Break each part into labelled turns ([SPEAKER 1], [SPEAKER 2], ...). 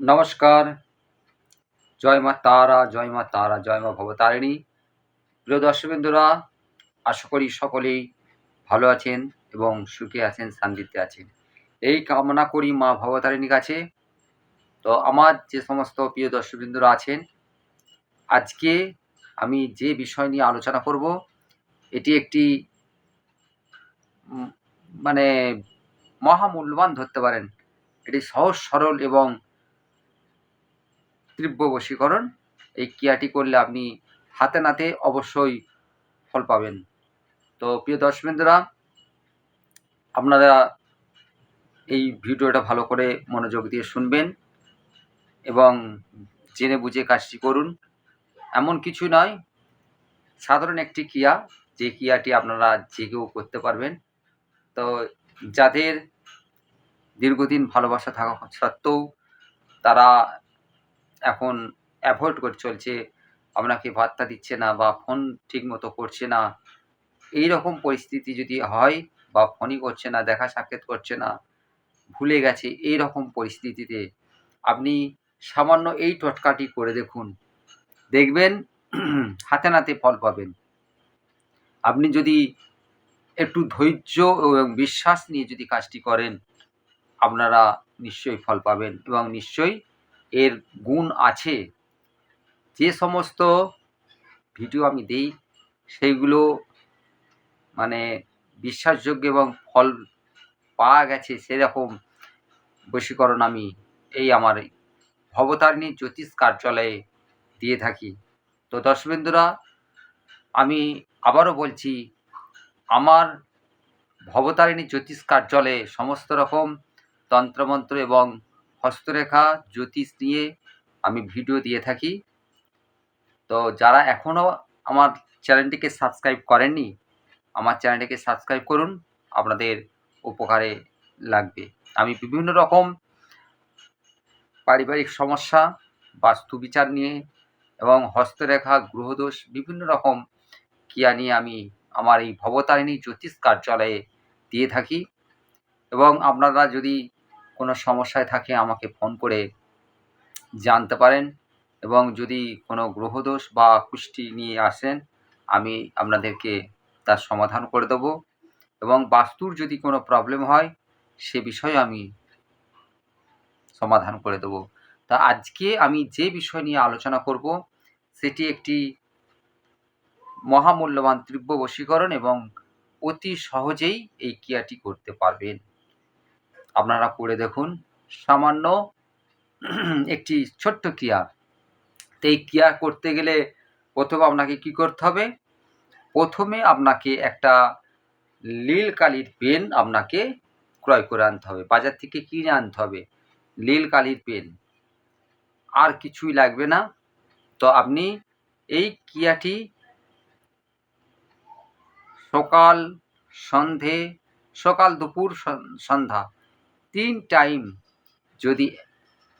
[SPEAKER 1] নমস্কার। জয় মা তারা, জয় মা তারা, জয় মা ভবতারিণী। প্রিয় দর্শকবৃন্দরা, আশা করি সকলেই ভালো আছেন এবং সুখে আছেন, শান্তিতে আছেন। এই কামনা করি মা ভবতারিণীর কাছে। তো আমার যে সমস্ত প্রিয় দর্শকবৃন্দরা আছেন, আজকে আমি যে বিষয় নিয়ে আলোচনা করব, এটি একটি মানে মহামূল্যবান ধরতে পারেন। এটি সহজ, সরল এবং তীব্র বশীকরণ। এই ক্রিয়াটি করলে আপনি হাতে নাতে অবশ্যই ফল পাবেন। তো প্রিয় দর্শকবৃন্দরা আপনারা এই ভিডিওটা ভালো করে মনোযোগ দিয়ে শুনবেন এবং জেনে বুঝে কাজটি করুন। এমন কিছু নয়, সাধারণ একটি ক্রিয়া, যে ক্রিয়াটি আপনারা যে কেউ করতে পারবেন। তো যাদের দীর্ঘদিন ভালোবাসা থাকা সত্ত্বেও তারা এখন অ্যাভয়েড করে চলছে। আপনাকে বার্তা দিচ্ছে না বা ফোন ঠিক মতো করছে না। এই রকম পরিস্থিতি যদি হয় বা ফোনই করছে না, দেখা সাক্ষাৎ করছে না, ভুলে গেছে এই রকম পরিস্থিতিতে আপনি সামান্য এই টোটকাটি করে দেখুন। দেখবেন হাতে নাতে ফল পাবেন। আপনি যদি একটু ধৈর্য এবং বিশ্বাস নিয়ে যদি কাজটি করেন, আপনারা নিশ্চয়ই ফল পাবেন এবং নিশ্চয়ই এর গুণ আছে। যে সমস্ত ভিডিও আমি দেই, সেইগুলো মানে বিশ্বাসযোগ্য এবং ফল পাওয়া গেছে সেরকম বশীকরণ আমি এই আমার ভবতারিণী জ্যোতিষ কার্যালয়ে দিয়ে থাকি। তো দর্শকবৃন্দুরা, আমি আবারও বলছি, আমার ভবতারিণী জ্যোতিষ কার্যালয়ে সমস্ত রকম তন্ত্রমন্ত্র এবং হস্তরেখা, জ্যোতিষ নিয়ে আমি ভিডিও দিয়ে থাকি। তো যারা এখনও আমার চ্যানেলটিকে সাবস্ক্রাইব করেননি, আমার চ্যানেলটিকে সাবস্ক্রাইব করুন, আপনাদের উপকারে লাগবে। আমি বিভিন্ন রকম পারিবারিক সমস্যা, বাস্তু বিচার নিয়ে এবং হস্তরেখা গ্রহদোষ বিভিন্ন রকম ক্রিয়া নিয়ে আমি আমার এই ভবতারিণী জ্যোতিষ কার্যালয়ে দিয়ে থাকি। এবং আপনারা যদি কোনো সমস্যায় থাকে, আমাকে ফোন করে জানতে পারেন এবং যদি কোনো গ্রহদোষ বা কুষ্টি নিয়ে আসেন, আমি আপনাদেরকে তার সমাধান করে দেব এবং বাস্তুর যদি কোনো প্রবলেম হয়, সে বিষয়ে আমি সমাধান করে দেব। তা আজকে আমি যে বিষয় নিয়ে আলোচনা করব, সেটি একটি মহামূল্যবান তীব্র বশীকরণ এবং অতি সহজেই এই ক্রিয়াটি করতে পারবেন। আপনারা করে দেখুন। সামান্য একটি ছোট্ট ক্রিয়া। তো এই ক্রিয়া করতে গেলে প্রথমে আপনাকে কি করতে হবে? প্রথমে আপনাকে একটা লীল কালির পেন আপনাকে ক্রয় করে আনতে হবে। বাজার থেকে কিনে আনতে হবে। লীল কালির পেন। আর কিছুই লাগবে না। তো আপনি এই ক্রিয়াটি সকাল, সন্ধে, সকাল দুপুর সন্ধ্যা তিন টাইম যদি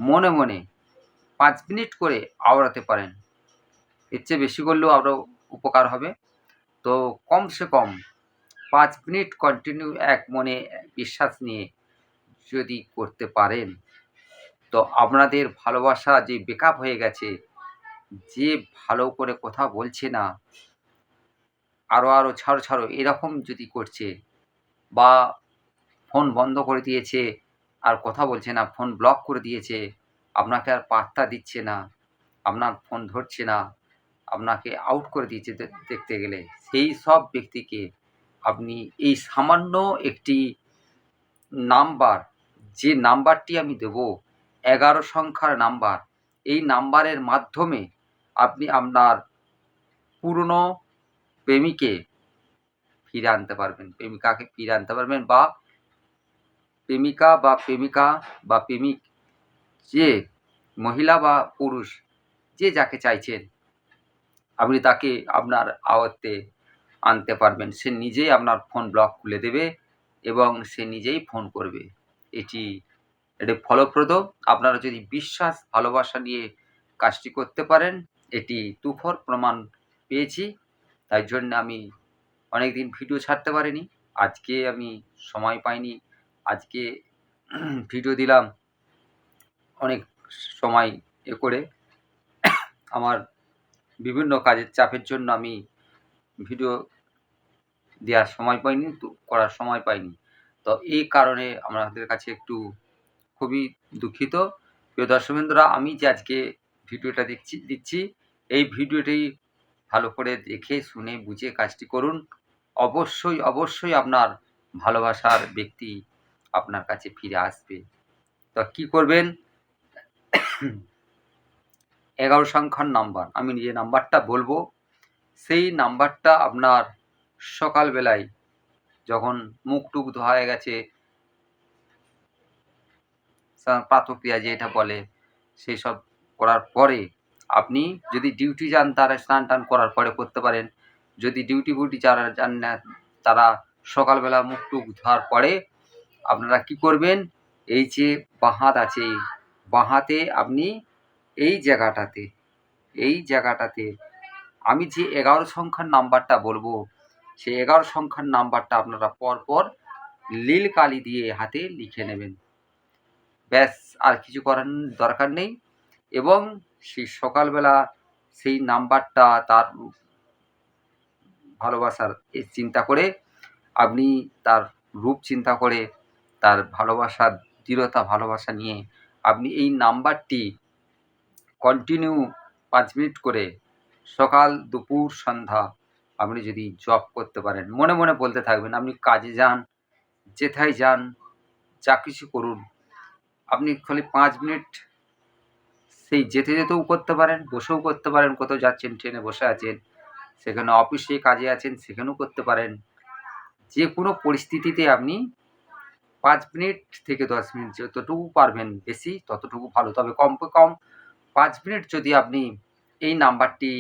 [SPEAKER 1] মনে মনে পাঁচ মিনিট করে আওড়াতে পারেন, এর চেয়ে বেশি করলেও আরও উপকার হবে। তো কমসে কম পাঁচ মিনিট কন্টিনিউ এক মনে বিশ্বাস নিয়ে যদি করতে পারেন, তো আপনাদের ভালোবাসা যে বেকআপ হয়ে গেছে, যে ভালো করে কথা বলছে না আরও আরও ছাড়ো ছাড়ো, এরকম যদি করছে বা ফোন বন্ধ করে দিয়েছে আর কথা বলছে না, ফোন ব্লক করে দিয়েছে। আপনাকে আর পাত্তা দিচ্ছে না, আপনার ফোন ধরছে না, আপনাকে আউট করে দিয়েছে দেখতে গেলে। সেই সব ব্যক্তিকে আপনি এই সামান্য একটি নাম্বার, যে নাম্বারটি আমি দেব, এগারো সংখ্যার নাম্বার, এই নাম্বারের মাধ্যমে আপনি আপনার পুরনো প্রেমিকে ফিরে আনতে পারবেন। প্রেমিকাকে ফিরে আনতে পারবেন বা প্রেমিকা বা প্রেমিকা বা প্রেমিক, যে মহিলা বা পুরুষ, যে যাকে চাইছেন, আপনি তাকে আপনার আওয়াতে আনতে পারবেন। সে নিজেই আপনার ফোন ব্লক খুলে দেবে এবং সে নিজেই ফোন করবে। এটি এটি ফলপ্রদ। আপনারা যদি বিশ্বাস, ভালোবাসা নিয়ে কাজটি করতে পারেন, এটি তুখর প্রমাণ পেয়েছি। তাই জন্য আমি অনেক দিন ভিডিও ছাড়তে পারিনি। আজকে আমি সময় পাইনি আজকে ভিডিও দিলাম অনেক সময় এ করে। আমার বিভিন্ন কাজের চাপের জন্য আমি ভিডিও দেওয়ার সময় পাইনি, তো করার সময় পাইনি। তো এই কারণে আমাদের কাছে একটু খুবই দুঃখিত। প্রিয় দর্শকবৃন্দরা, আমি যে আজকে ভিডিওটা দেখছি, দিচ্ছি, এই ভিডিওটি ভালো করে দেখে, শুনে, বুঝে কাজটি করুন। অবশ্যই অবশ্যই আপনার ভালোবাসার ব্যক্তি আপনার কাছে ফিরে আসবে। তো কি করবেন? এগারো সংখ্যার নাম্বার। আমি যে নাম্বারটা বলব, সেই নাম্বারটা আপনার সকালবেলায় যখন মুখ টুক ধোয়া গেছে প্রাতক্রিয়া যেটা বলে, সেই সব করার পরে আপনি যদি ডিউটি যান, তারা স্নান টান করার পরে করতে পারেন। যদি ডিউটি ফুটি যারা যান না, তারা সকালবেলা মুখ টুক ধোয়ার পরে আপনারা কি করবেন? এই যে বাঁহাত আছে, বাঁহাতে আপনি এই জায়গাটাতে এই জায়গাটাতে আমি যে এগারো সংখ্যার নাম্বারটা বলব, সেই এগারো সংখ্যার নাম্বারটা আপনারা পরপর লীল কালি দিয়ে হাতে লিখে নেবেন। ব্যাস, আর কিছু করার দরকার নেই এবং সেই সকালবেলা সেই নাম্বারটা তার ভালোবাসার চিন্তা করে আপনি তার রূপ চিন্তা করে তার ভালোবাসার দৃঢ়তা, ভালোবাসা নিয়ে আপনি এই নাম্বারটি কন্টিনিউ পাঁচ মিনিট করে সকাল, দুপুর, সন্ধ্যা আপনি যদি জব করতে পারেন। মনে মনে বলতে থাকবেন, আপনি কাজে যান, যেথায় যান, যা কিছু করুন, আপনি খালি পাঁচ মিনিট সেই যেতে যেতেও করতে পারেন, বসেও করতে পারেন, কোথাও যাচ্ছেন, ট্রেনে বসে আছেন, সেখানে অফিসে কাজে আছেন, সেখানেও করতে পারেন। যে কোনো পরিস্থিতিতে আপনি পাঁচ মিনিট থেকে দশ মিনিট যতটুকু পারবেন বেশি, ততটুকু ভালো। তবে কমপে কম পাঁচ মিনিট যদি আপনি এই নাম্বারটি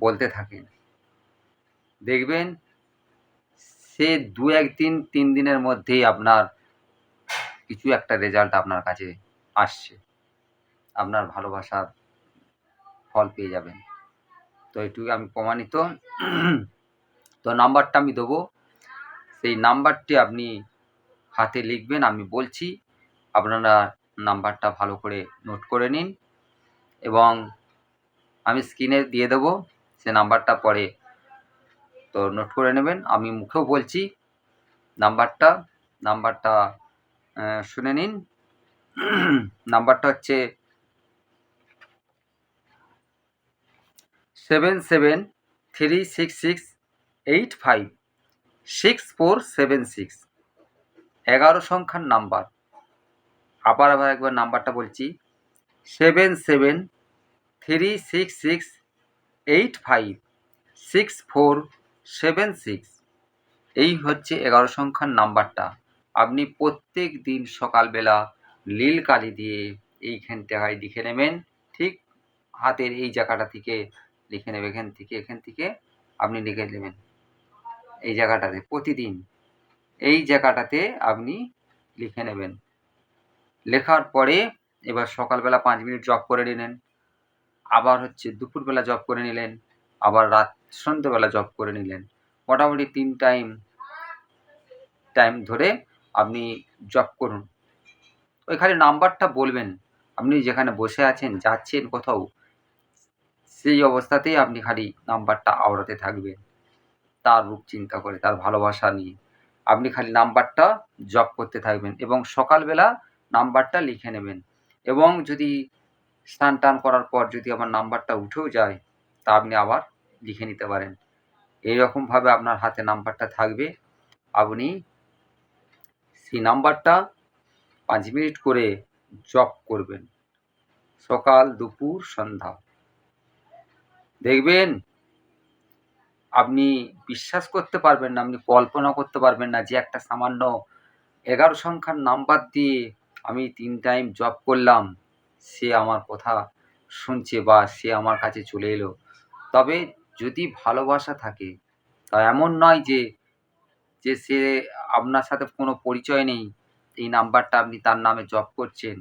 [SPEAKER 1] বলতে থাকেন। দেখবেন সে দু একদিন তিন দিনের মধ্যেই আপনার কিছু একটা রেজাল্ট আপনার কাছে আসছে। আপনার ভালোবাসার ফল পেয়ে যাবেন। তো এটুকু আমি প্রমাণিত। তো নাম্বারটা আমি দেবো। সেই নাম্বারটি আপনি হাতে লিখবেন, আমি বলছি। আপনারা নাম্বারটা ভালো করে নোট করে নিন এবং আমি স্ক্রিনে দিয়ে দেবো, সে নাম্বারটা পরে তো নোট করে নেবেন। আমি মুখেও বলছি নাম্বারটা নাম্বারটা শুনে নিন। নাম্বারটা হচ্ছে seven seven three six six eight five, six four seven six. এগারো সংখ্যার নাম্বার। আবার আবার একবার নাম্বারটা বলছি। Seven seven three six six eight five six four seven six. এই হচ্ছে এগারো সংখ্যার নাম্বারটা। আপনি প্রত্যেক দিন সকালবেলা লীল কালি দিয়ে এইখান এইখানটায় লিখে নেবেন। ঠিক হাতের এই জায়গাটা থেকে লিখে নেবে এখান থেকে এখান থেকে আপনি লিখে নেবেন। এই জায়গাটাতে প্রতিদিন এই জায়গাটাতে আপনি লিখে নেবেন। লেখার পরে এবার সকালবেলা পাঁচ মিনিট জব করে নিলেন। আবার হচ্ছে দুপুরবেলা জব করে নিলেন। আবার রাত, সন্ধ্যেবেলা জব করে নিলেন। মোটামুটি তিন টাইম টাইম ধরে আপনি জব করুন। ওইখানে নাম্বারটা বলবেন। আপনি যেখানে বসে আছেন, যাচ্ছেন কোথাও, সেই অবস্থাতেই আপনি খালি নাম্বারটা আওড়াতে থাকবেন। তার রূপ চিন্তা করে, তার ভালোবাসা নিয়ে। আপনি খালি নাম্বারটা জব করতে থাকবেন এবং সকালবেলা নাম্বারটা লিখে নেবেন। এবং যদি স্নান টান করার পর যদি আমার নাম্বারটা উঠেও যায়, তা আপনি আবার লিখে নিতে পারেন। এইরকমভাবে আপনার হাতে নাম্বারটা থাকবে। আপনি সেই নাম্বারটা পাঁচ মিনিট করে জপ করবেন। সকাল, দুপুর, সন্ধ্যা। দেখবেন আপনি বিশ্বাস করতে পারবেন না, আপনি কল্পনা করতে পারবেন না যে একটা সামান্য এগারো সংখ্যার নাম্বার দিয়ে আমি তিন টাইম জব করলাম, সে আমার কথা শুনছে বা সে আমার কাছে চলে এলো। তবে যদি ভালোবাসা থাকে, তা এমন নয় যে যে সে আপনার সাথে কোনো পরিচয় নেই, এই নাম্বারটা আপনি তার নামে জব করছেন,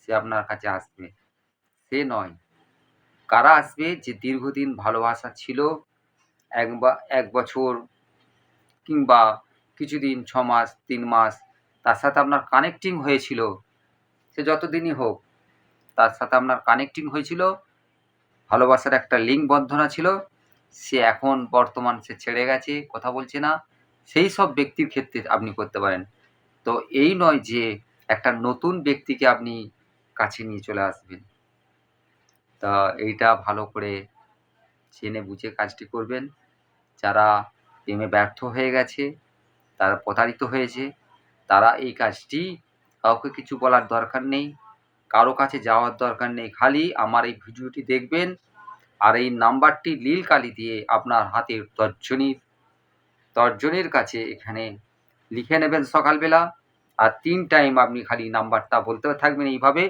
[SPEAKER 1] সে আপনার কাছে আসবে। সে নয়। কারা আসবে যে দীর্ঘদিন ভালোবাসা ছিল এক বা, এক বছর কিংবা কিছুদিন, ছ মাস, তিন মাস, তার সাথে আপনার কানেক্টিং হয়েছিল, সে যতদিনই হোক, তার সাথে আপনার কানেক্টিং হয়েছিল, ভালোবাসার একটা লিঙ্ক বন্ধনা ছিল, সে এখন বর্তমান সে ছেড়ে গেছে, কথা বলছে না, সেই সব ব্যক্তির ক্ষেত্রে আপনি করতে পারেন। তো এই নয় যে একটা নতুন ব্যক্তিকে আপনি কাছে নিয়ে চলে আসবেন। তা এইটা ভালো করে জেনে বুঝে কাজটি করবেন। যারা প্রেমে ব্যর্থ হয়ে গেছে, তারা প্রতারিত হয়েছে, তারা এই কাজটি কাউকে কিছু বলার দরকার নেই, কারও কাছে যাওয়ার দরকার নেই। খালি আমার এই ভিডিওটি দেখবেন আর এই নাম্বারটি নীল কালি দিয়ে আপনার হাতের তর্জনীর তর্জনীর কাছে এখানে লিখে নেবেন সকালবেলা। আর তিন টাইম আপনি খালি নাম্বারটা বলতে থাকবেন এইভাবে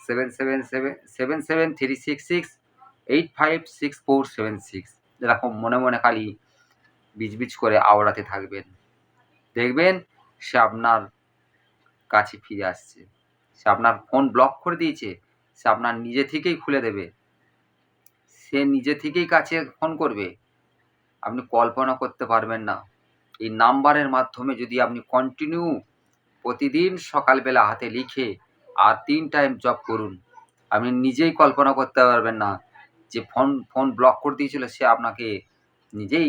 [SPEAKER 1] seven seven seven seven seven three six six eight five six four seven six এরকম মনে মনে খালি বিজবিজ করে আওড়াতে থাকবেন। দেখবেন সে আপনার কাছে ফিরে আসছে। সে আপনার ফোন ব্লক করে দিয়েছে। সে আপনার নিজে থেকেই খুলে দেবে। সে নিজে থেকেই কাছে ফোন করবে। আপনি কল্পনা করতে পারবেন না। এই নাম্বারের মাধ্যমে যদি আপনি কন্টিনিউ প্রতিদিন সকালবেলা হাতে লিখে আর তিন টাইম জব করুন, আপনি নিজেই কল্পনা করতে পারবেন না। যে ফোন ফোন ব্লক করে দিয়েছিল, সে আপনাকে নিজেই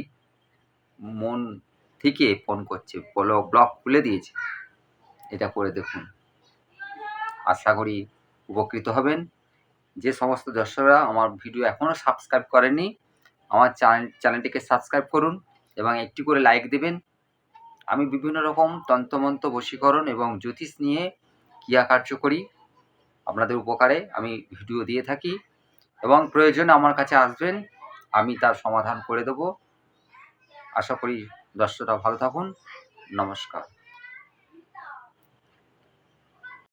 [SPEAKER 1] মন থেকে ফোন করছে, বলো ব্লক খুলে দিয়েছে। এটা করে দেখুন। আশা করি উপকৃত হবেন। যে সমস্ত দর্শকরা আমার ভিডিও এখনও সাবস্ক্রাইব করেননি, আমার চ্যানেল চ্যানেলটিকে সাবস্ক্রাইব করুন এবং একটি করে লাইক দেবেন। আমি বিভিন্ন রকম তন্ত্রমন্ত্র, বশীকরণ এবং জ্যোতিষ নিয়ে ক্রিয়াকার্য করি। আপনাদের উপকারে আমি ভিডিও দিয়ে থাকি। এবং প্রয়োজন আমার কাছে আসবেন, আমি তার সমাধান করে দেবো। আশা করি দর্শকরা ভালো থাকুন। নমস্কার।